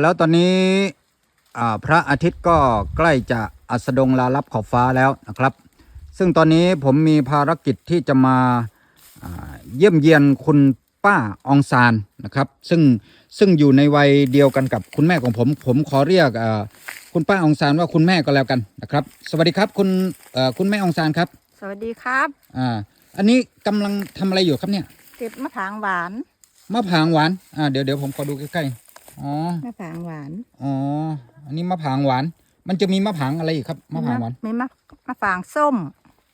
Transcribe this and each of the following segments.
แล้วตอนนี้อ่าพระอาทิตย์ก็ใกล้จะอัสดงลาลับขอบฟ้าแล้วนะครับ ซึ่งตอนนี้ผมมีภารกิจที่จะมาอ่าเยี่ยมเยียนคุณป้าอองซานนะครับซึ่งซึ่งอยู่ในวัยเดียวกันกับคุณแม่ของผม ผมขอเรียกอ่าคุณป้าอองซานว่าคุณแม่ก็แล้วกันนะครับ สวัสดีครับคุณเอ่อคุณแม่อองซานครับ สวัสดีครับอ่าอันนี้กำลังทำอะไรอยู่ครับเนี่ยเก็บมะผางหวานมะผางหวานอ่าเดี๋ยวเดี๋ยวผมขอดูใกล้ๆ อ๋อมะผางหวานอ๋ออันนี้มะผางหวาน มันจะมีมะผางอะไรอีกครับมะผางหวานมีมะมะฝางส้ม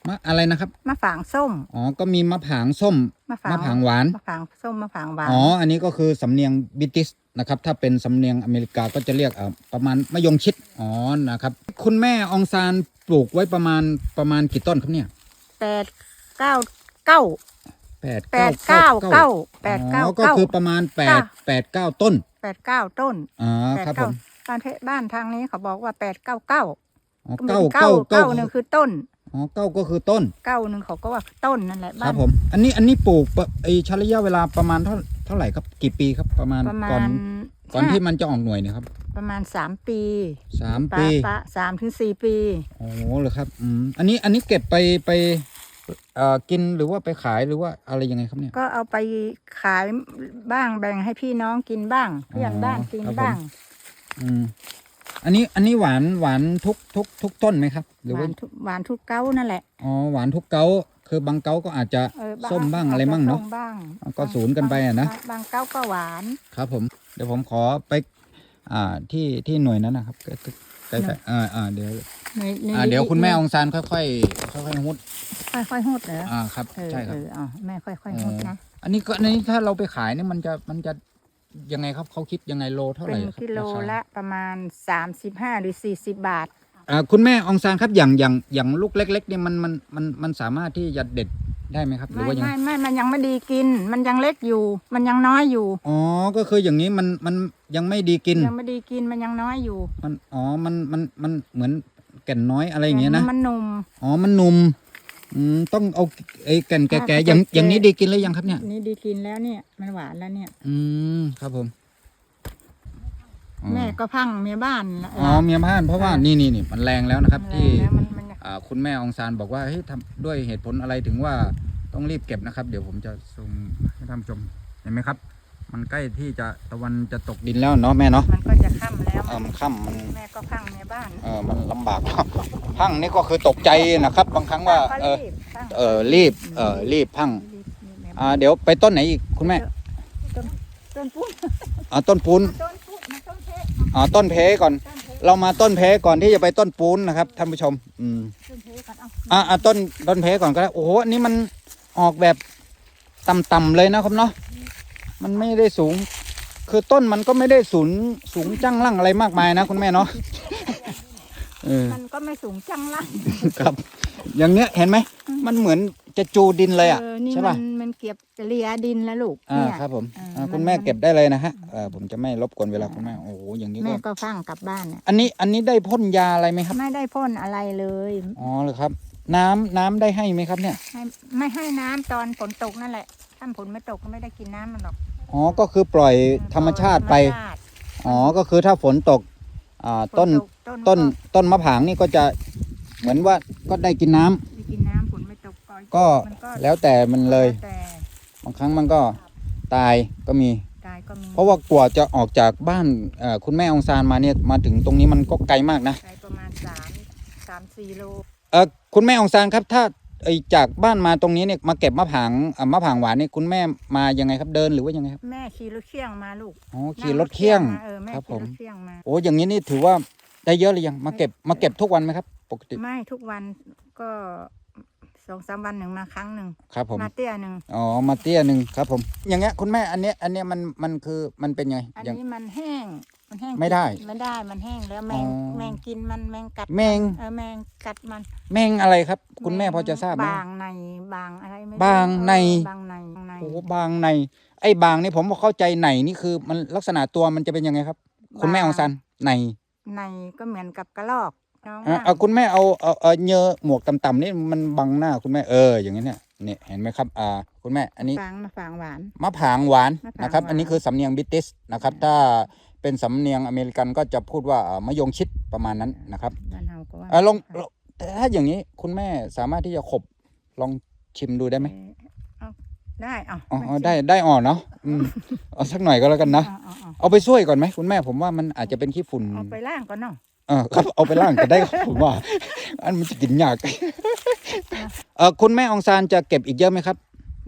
มะอะไรนะครับมะฝางส้มอ๋อก็มีมะผางส้มมะฝางมะผางหวานมะฝางส้มมะฝางหวานอ๋ออันนี้ก็คือสำเนียงบริติชนะครับ ถ้าเป็นสำเนียงอเมริกาก็จะเรียกเอ่อประมาณมะยงชิดอ๋อนะครับ คุณแม่อองซานปลูกไว้ประมาณประมาณกี่ต้นครับเนี่ยแปดเก้าเก้าแปดแปดเก้าเก้าแปดเก้าอ๋อก็เก้าคือประมาณแปดค่ะแปดเก้าต้น แปดเก้าต้นอ๋อแปดครับผเก้ามบ้านเทบ้านทางนี้เขาบอกว่าแปดเก้าเก้าอ๋อก็มีเก้าเก้าเก้าเก้าหนึ่งคือต้นอ๋อเก้าก็คือต้น เก้าหนึ่งเขาก็ว่าต้นนั่นแหละคบ้ารันบผม อันนี้อันนี้ปลูกปะไอใช้ระยะเวลาประมาณเท่าเท่าไหร่ครับกี่ปีครับประมาณประมาก่อนณก่อนที่ห้ามันจะออกหน่วยเนะครับประมาณสามปีสามปะปีปะสามถึงสี่ปี โอ้โหเลยครับอืมอันนี้อันนี้เก็บไปไป เอ่อกินหรือว่าไปขายหรือว่าอะไรยังไงครับเนี่ย ก็เอาไปขายบ้างแบ่งให้พี่น้องกินบ้างเพื่อนบ้านกินครับผม บ้างอืม อันนี้อันนี้หวานหวานทุกทุกทุกต้นไหมครับ หรือหว่าวานทุกหวานทุกเก้านั่นแหละอ๋อหวานทุกเก้าคือบางเก้าก็อาจจะเออส้มบ้างอะไรบ้างเนอะส้มบ้างก็ศูนย์กันไปอะนะ บางบางเก้าก็หวาน ครับผม เดี๋ยวผมขอไป อ่าที่ที่หน่วยนั้นนะครับใกล้ ใกล้ใกล้อ่าอ่าเดี๋ยวในในอ่าเดี๋ยวคุณแม่องซานค่อยค่อยค่อยค่อยๆหุดค่อยค่อยๆหดเหรออ่าครับเออใช่ครับเออเอาแม่ค่อยค่อยๆหดนะอันนี้ก็อันนี้ถ้าเราไปขายเนี่ยมันจะมันจะยังไงครับเขาคิดยังไงโลเท่าไหเป็ร่นครับกิโลราคา ละประมาณสามสิบห้าหรือสี่สิบบาท อ่าคุณแม่องซานครับอย่างอย่างอย่างลูกเล็กๆเนี่ยมันมันมันมันสามารถที่จะเด็ด ได้ไหมครับหรือไม่ว่ายังไงไม่ไม่มันยังไม่ดีกิน มันยังเล็กอยู่ มันยังน้อยอยู่ อ๋อก็คืออย่างนี้มันมันยังไม่ดีกิน ยังไม่ดีกินมันยังน้อยอยู่มันอ๋อมันมันมันเหมือนแก่นน้อยอะไรอย่างเงี้ยนะมันหนุ่ม อ๋อมันหนุ่มอืมต้องเอาไอ้แก่นแก่ๆอย่างแก่ๆอย่างนี้ดีกินหรือยังครับเนี่ย นี่ดีกินแล้วเนี่ย มันหวานแล้วเนี่ย อืมครับผมอ๋อแม่ก็พังเมียบ้านละอ๋อเมียบ้านเพราะว่าอ่านี่นี่นี่นี่มันแรงแล้วนะครับมันแรที่งแล้วมันมันอ่า คุณแม่องซานบอกว่าเฮ้ยทำด้วยเหตุผลอะไรถึงว่าต้องรีบเก็บนะครับ เดี๋ยวผมจะซูมให้ท่านผู้ชมเห็นไหมครับ มันใกล้ที่จะตะวันจะตกดินแล้วเนาะแม่เนาะมันก็จะค่ำแล้วเออมันค่ำมันแม่ก็พังเมียบ้านเออมันลำบากพังนี่ก็คือตกใจนะครับ บางครั้งว่าพังเออรีบพังเออรีบเออรีบพังรีบรีบแม่อ่าเดี๋ยวไปต้นไหนอีกคุณแม่ต้นต้นปุ้นอ่าต้นปูนต้นปุ้นมาต้นเพชรอ่าต้นเพก่อนต้น เพชรเรามาต้นเพก่อนที่จะไปต้นปูนนะครับท่านผู้ชม อืมต้นเพชรก่อนเอาอ่าอ่าต้นต้นเพก่อนก็ได้โอ้โหอันนี้มันออกแบบต่ำๆเลยนะครับเนาะมันไม่ได้สูง คือต้นมันก็ไม่ได้สูงสูงจังลั่งอะไรมากมายนะคุณแม่เนาะเออมันก็ไม่สูงจังละ ครับ อย่างเนี้ยเห็นไหม มันเหมือน จะจูดินเลยอะเออนี่ใช่มัป่ะนมันเก็บเลียดินแล้วลูกอ่าเนี่ย ครับผมอ่าอ่ามันคุณแม่มัน เก็บได้เลยนะฮะเออผมจะไม่รบกวนเวลาคุณแม่โอ้โหอย่างนี้แม่ก็ก็ฟังกลับบ้านเนี่ยอันนี้อันนี้ได้พ่นยาอะไรไหมครับไม่ได้พ่นอะไรเลย อ๋อเหรอครับ น้ำน้ำได้ให้ไหมครับเนี่ยไม่ไม่ให้น้ำตอนฝนตกนั่นแหละ ถ้าฝนไม่ตกก็ไม่ได้กินน้ำมันหรอกอ๋อก็คือปล่อยธรรมชาติไปธรรมชาติอ๋อก็คือถ้าฝนตกอ่าต้นฝตกต้นก็ต้นมะผางนี่ก็จะเหมือนว่าก็ได้กินน้ำ กก็มันก็แล้วแต่มันเลยแต่บางครั้งมันก็ตายก็มีกายก็มีเพราะว่ากว่าจะออกจากบ้านเอ่อคุณแม่องซานมาเนี่ยมาถึงตรงนี้มันก็ไกลมากนะกายประมาณสามสามสี่โลเออคุณแม่องซานครับถ้าไอจากบ้านมาตรงนี้เนี่ยมาเก็บมะผางอะมะผางหวานนี่คุณแม่มายังไงครับเดินหรือว่ายังไงครับแม่ขี่รถเคี่ยงมาลูกอ๋อขี่รถเคี่ยงมาเออแม่ครับผขี่ม รถเคี่ยงมา โอ้อย่างนี้นี่ถือว่าได้เยอะเลยยังมาเก็บมาเก็บทุกวันไหมครับ ปกติ ไม่ทุกวันก็ สองสามวันหนึ่งมาครั้งหนึ่งครับผมมาเตี้ยหนึ่งอ๋อมาเตี้ยหนึ่งครับผม อย่างเงี้ยคุณแม่อันเนี้ยอันเนี้ยมันมันคือมันเป็นไงอันอย่างนี้มันแห้งมันแห้งไม่ได้ไม่ได้มันแห้งแล้วแมงอ๋อแมงกินมันแมงกัดแมงเออแมงกัดมัน แมงอะไรครับ คุณแม่พอจะทราบไหมบางในบางอะไรไม่รู้บางในบางในบางในโอ้บางใน ไอ้บางนี่ผมเข้าใจในนี่คือมันลักษณะตัวมันจะเป็นยังไงครับ คุณแม่ของซันในในก็เหมือนกับกระรอก น้องอะว่าเอาคุณแม่เอาเอาเอาเยอะหมวกต่ำๆนี่มันบังหน้าคุณแม่เอออย่างนี้เนี่ยเนี่ยเห็นไหมครับ อ่า คุณแม่อันนี้ฟางมาฟางหวาน มะผางหวานมะผางนะครับหวานอันนี้คือสำเนียงบริติชนะครับ ถ้าเป็นสำเนียงอเมริกันก็จะพูดว่าเอ่อมะยงชิดประมาณนั้นนะครับบ้านเฮาก็ว่าอะลองลองแต่ถ้าอย่างนี้คุณแม่สามารถที่จะขบลองชิมดูได้ไหมเอาได้เอาอ๋อม่อ๋อชิมได้ได้อ่อนเนาะอืมเอาสักหน่อยก็แล้วกันนะเอาเอาเอาเอาไปช่วยก่อนไหมคุณแม่ผมว่ามันอาจจะเป็นขี้ฝุ่นเอาไปล่างก่อนเนาะเออครับเอาไปล่างก็ได้ครับผมว่า อันมันจะกินยากเออคุณแม่องซานจะเก็บอีกเยอะไหมครับ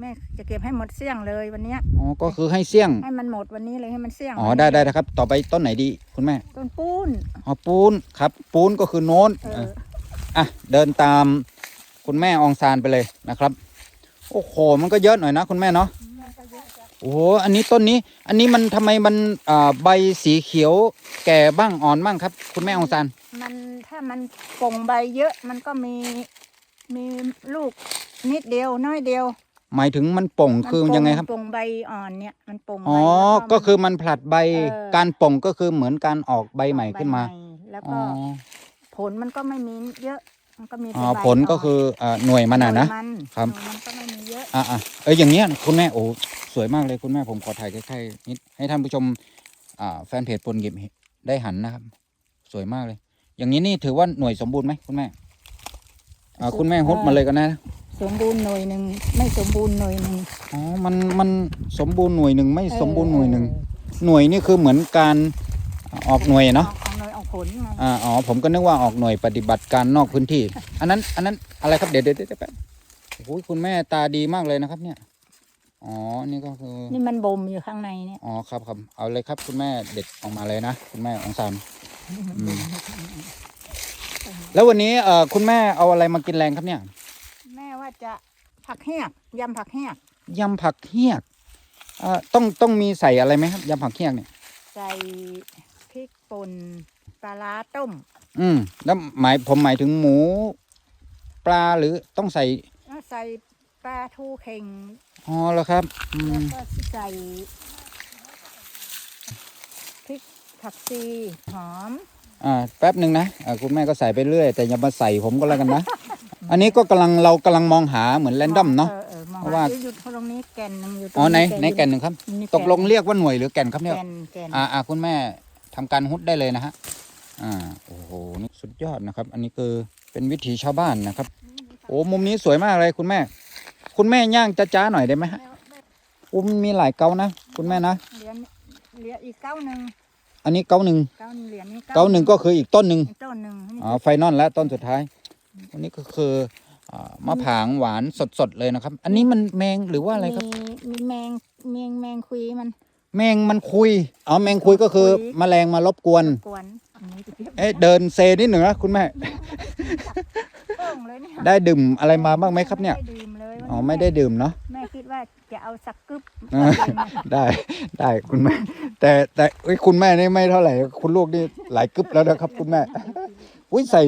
แม่จะเก็บให้หมดเสี่ยงเลยวันเนี้ยอ๋อก็คือให้เสี่ยงให้มันหมดวันนี้เลยให้มันเสี่ยงอ๋อได้ได้นะครับ ต่อไปต้นไหนดีคุณแม่ต้นปูนอ๋อปูนครับ ปูนก็คือโน้นเอเออออะเดินตามคุณแม่องซานไปเลยนะครับ โอ้โหมันก็เยอะหน่อยนะ คุณแม่เนาะ โอ้โหอันนี้ต้นนี้ อันนี้มันทำไมมันอ่าใบสีเขียวแก่บ้างอ่อนบ้างครับ คุณแม่องซานมันถ้ามันป่งใบเยอะมันก็มีมีลูกนิดเดียวน้อยเดียวหมายถึงมันป่งมันคือป่ยังไงครับป่งใบอ่อนเนี่ยมันป่งใบอ๋อแล้วก็คือมันผลัดใบเออการป่งก็คือเหมือนการออกใบใหม่ขึ้นมาใบใหแล้วอ๋ก็อผลมันก็ไม่มีเยอะมันก็มีอ๋แต่อใบผลก็คืออ่าหน่วยมันอะนะมันครับมันก็ไม่มีเยอะอะอะเอ้ยอย่างเงี้ยคุณแม่โอ้ สวยมากเลยคุณแม่ผมขอถ่ายใกล้ๆนิดให้ท่านผู้ชมอ่าแฟนเพจปนเก็บได้หันนะครับ สวยมากเลย อย่างนี้นี่ถือว่าหน่วยสมบูรณ์ไหมคุณแม่อ่าคุณแม่ฮดมาเลยกันนะ สมบูรณ์หน่วยหนึ่งไม่สมบูรณ์หน่วยหนึ่งอ๋อมันมันสมบูรณ์หน่วยหนึ่งไม่เออสมบูรณ์หน่วยหนึ่งหน่วยนี่คือเหมือนการออกหน่วยเนาะออกหน่วยออกผลไงอ่าอ๋อผมก็นึกว่าออกหน่วยปฏิบัติการนอกพื้นที่ อันนั้น อันนั้นอะไรครับเดี๋ยวเดี๋ยวเดี๋ยวแป๊บโอ้โหคุณแม่ตาดีมากเลยนะครับเนี่ย อ๋อ นี่ก็คือ นี่มันบ่มอยู่ข้างในเนี่ย อ๋อ ครับครับ เอาเลยครับคุณแม่เด็ดออกมาเลยนะ คุณแม่องซานอืมแล้ววันนี้เอ่อคุณแม่เอาอะไรมากินแรงครับเนี่ย แม่ว่าจะผักแห้งยำผักแห้งยำผักเฮียกเอ่อต้องต้องมีใส่อะไรไหมครับยำผักเฮียกเนี่ย ใส่พริกป่นปลาร้าต้ม อืม แล้วหมายผมหมายถึงหมู ปลาหรือต้องใส่ แล้วใส่ ปลาทูเข่งอ๋อแล้วครับอืแล้วมก็ใส่พริกผักชีหอมอ่าแป๊บหนึ่งนะอ่าคุณแม่ก็ใส่ไปเรื่อย แต่อย่ามาใส่ผมก็แล้วกันนะ อันนี้ก็กำลังเรากำลังมองหาเหมือนแรนดอมเนาะ ออออมองเพราะว่าหอยู่ตรงนี้แก่นหนึ่งอยู่ตรงอ๋อในในอยู่แก่นหนึ่งครับ นี่ตกลงเรียกว่าหน่วยหรือแก่นครับเนี่ย แก่นแก่นอ่าอ่าคุณแม่ทำการฮุดได้เลยนะฮะ อ่า โอ้โห นี่สุดยอดนะครับ อันนี้คือเป็นวิถีชาวบ้านนะครับ โอ้ มุมนี้สวยมากเลยคุณแม่ คุณแม่ย่างจ้าๆหน่อยได้ไหมฮะโอ้มันมีหลายเกานะคุณแม่นะเหรียญเหรียญอีกเก้าหนึ่งอันนี้เกาหนึ่งเก้าเหรียญนี้เกาหนึ่งก็คืออีกต้นหนึ่งอีกต้นหนึ่งนี่อ๋อไฟนอลและต้นสุดท้ายอันนี้ก็คืออ่ามะผางหวานสดๆเลยนะครับ อันนี้มันแมงหรือว่าอะไรครับมีมีแมงแมงแมงคุยมัน แมงมันคุยอ๋อแมงคุยก็คือคุยแมลงมารบกวนกวนอันนี้จะเรียกเอ๊ะเดินเซนิดหนึ่งนะคุณแม่โป้งเลยเนี่ยได้ดื่มอะไรมาบ้างไหมครับเนี่ยไม่ได้ดื่มเลยวันนี้ อ๋อไม่ได้ดื่มเนาะแม่คิดว่าจะเอาสักกึบอ่าได้ได้คุณแม่ แต่แต่เอ้ยคุณแม่นี่ไม่เท่าไหร่ คุณลูกนี่หลายกึบแล้วนะครับ คุณแม่อุ้ยใส่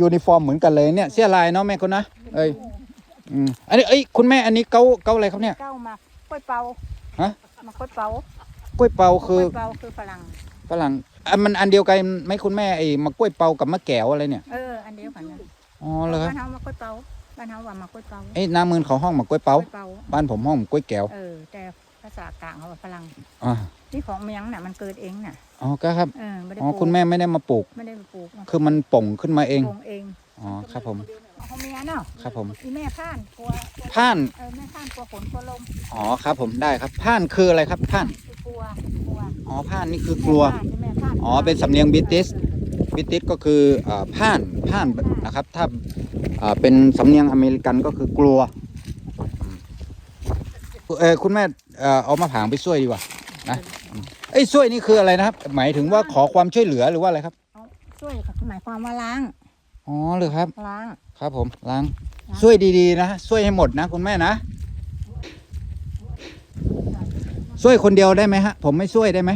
ยูนิฟอร์มเหมือนกันเลยเนี่ยเสื้อลายเนาะแม่คุณนะเอ้ยอืมอันนี้เอ้ยคุณแม่อันนี้เกาเกาอะไรครับเนี่ยเก้ามากล้วยเปาฮะมากล้วยเปากล้วยเปาคืกล้อวยเปาคือฝรั่งฝรั่งอันมันอันเดียวกันไหมคุณแม่ไอ้มะกล้วยเปากับมะแก้วอะไรเนี่ยเอออันเดียวกันนะอ๋อเลยครับบ้านเฮามากล้วยเปา บ้านเฮาว่ามากล้วยเปาเอ้ยน้ำมือเขาห้องมะกล้วยเปากล้วยเปาบ้านผมห้องมะกล้วยแก้วเออ แต่ภาษากลางเขาว่าฝรั่งอ๋อนี่ของเมียงน่ะมันเกิดเองน่ะอ๋อก็ครับเออไม่ได้อ๋อปลูกคุณแม่ไม่ได้มาปลูก ไม่ได้ไปปลูกมาคือมันป่งขึ้นมาเองปลูกเองอ๋อครับผมของเมียเนาะครับผม อีแม่พ่านกลัวกลัวผ่านเออแม่พ่านกลัวฝนกลัวลมอ๋อครับผมได้ครับผ่านคืออะไรครับผ่าน คือกลัวกลัวอ๋อผ่านนี่คือกลัว แม่พ่านอ๋อเป็นสำเนียงบริติช บริติชก็คืออ่าผ่านผ่านนะครับ ถ้าอ่าเป็นสำเนียงอเมริกันก็คือกลัวเออคุณแม่เอ่อเอามาผางไปช่วยดีกว่านะอืมเอ้ยช่วยนี่คืออะไรนะครับ หมายถึงว่าขอความช่วยเหลือหรือว่าอะไรครับเอาช่วยค่ะหมายความว่าล้างอ๋อเลยครับล้างครับผมล้างล้างช่วยดีๆนะช่วยให้หมดนะคุณแม่นะช่วยคนเดียวได้ไหมฮะ ผมไม่ช่วยได้ไหม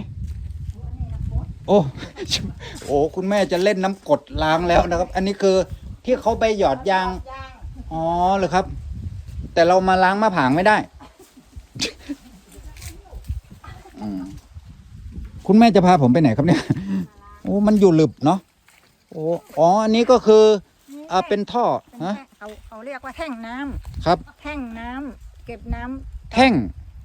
โอ้โอ้คุณแม่จะเล่นน้ำกรดล้างแล้วนะครับ อันนี้คือที่เขาไปหยอดยางยาง อ๋อเหรอครับ แต่เรามาล้างมะผางไม่ได้อืมคุณแม่จะพาผมไปไหนครับเนี่ย โอ้มันอยู่หลึบเนาะโอ้อ๋ออันนี้ก็คืออ่าเป็นท่อเป็นฮะแท่งเขาเขาเรียกว่าแท่งน้ำครับ แท่งน้ำเก็บน้ำแท่ง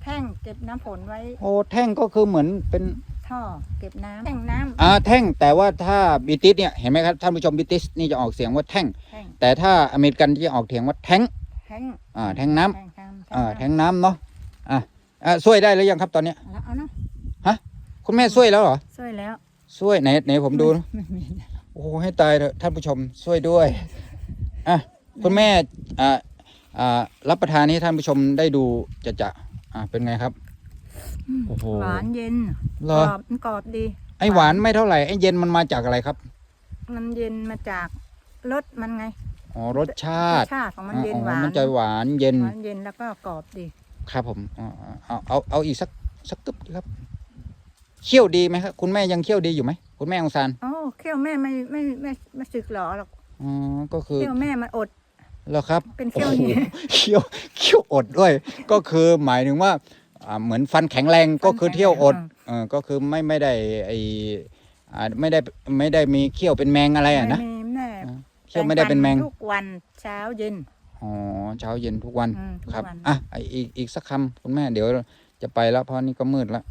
แท่งเก็บน้ำฝนไว้ โอ้แท่งก็คือเหมือนเป็น ท่อเก็บน้ำแท่งน้ำอ่าแท่งแต่ว่าถ้าบิติสเนี่ยเห็นไหมครับท่านผู้ชมบิติสนี่จะออกเสียงว่าแท่ง แท่งแต่ถ้าอเมริกันจะออกเสียงว่าแท้งแท่งอ่าแท่งน้ำแท่งน้ำอ่าแท่งน้ำเนาะอ่าอ่าช่วยได้หรือยังครับตอนเนี้ยแล้วเอาเนาะคุณแม่ช่วยแล้วเหรอช่วยแล้วช่วยไหนไหนผมดูนะไม่มีโอ้โหให้ตายเถอะท่านผู้ชมช่วยด้วยอะคุณแม่อ่าอ่ารับประทานให้ท่านผู้ชมได้ดูจะจะอ่าเป็นไงครับ โอ้โหหวานเย็นเหรกรออบมันกรอบดี ไอหวานไม่เท่าไหร่ไอเย็นมันมาจากอะไรครับมันเย็นมาจากรสมันไงอ๋อรสชารสติชาติของมันอ๋อเย็นอ๋อหวานมันจะหวานเย็นหวานเย็นแล้วก็กรอบดี ครับผมอ๋อเอาเอาเอาอีกสักสักกึบดีครับเคี่ยวดีไหมครับคุณแม่ยังเคี่ยวดีอยู่ไหมคุณแม่องซานโอ้เขี้ยวแม่ไม่ไม่ไม่ไม่สึกหรอหรอกอ๋อก็คือ เขี้ยวแม่มันอดเหรอครับเป็นเขี้ยวโอ้โหเหี่ยวเคี่ยวเคี่ยวอดด้วย ก็คือหมายถึงว่า อ่าเหมือนฟันแข็งแรงก็คือเที่ยวอดเออก็คือไม่ไม่ได้ไออ่าไม่ได้ไม่ได้มีเคี่ยวเป็นแมงอะไรอะนะ ไม่มีแม่เคี่ยวไม่ได้เป็นแมงทุกวันเช้าเย็น อ๋อเช้าเย็นทุกวันอืมทุกครับวัน อะไอ้อีกอีกสักคำคุณแม่เดี๋ยวจะไปแล้วเพราะนี่ก็มืดแล้ว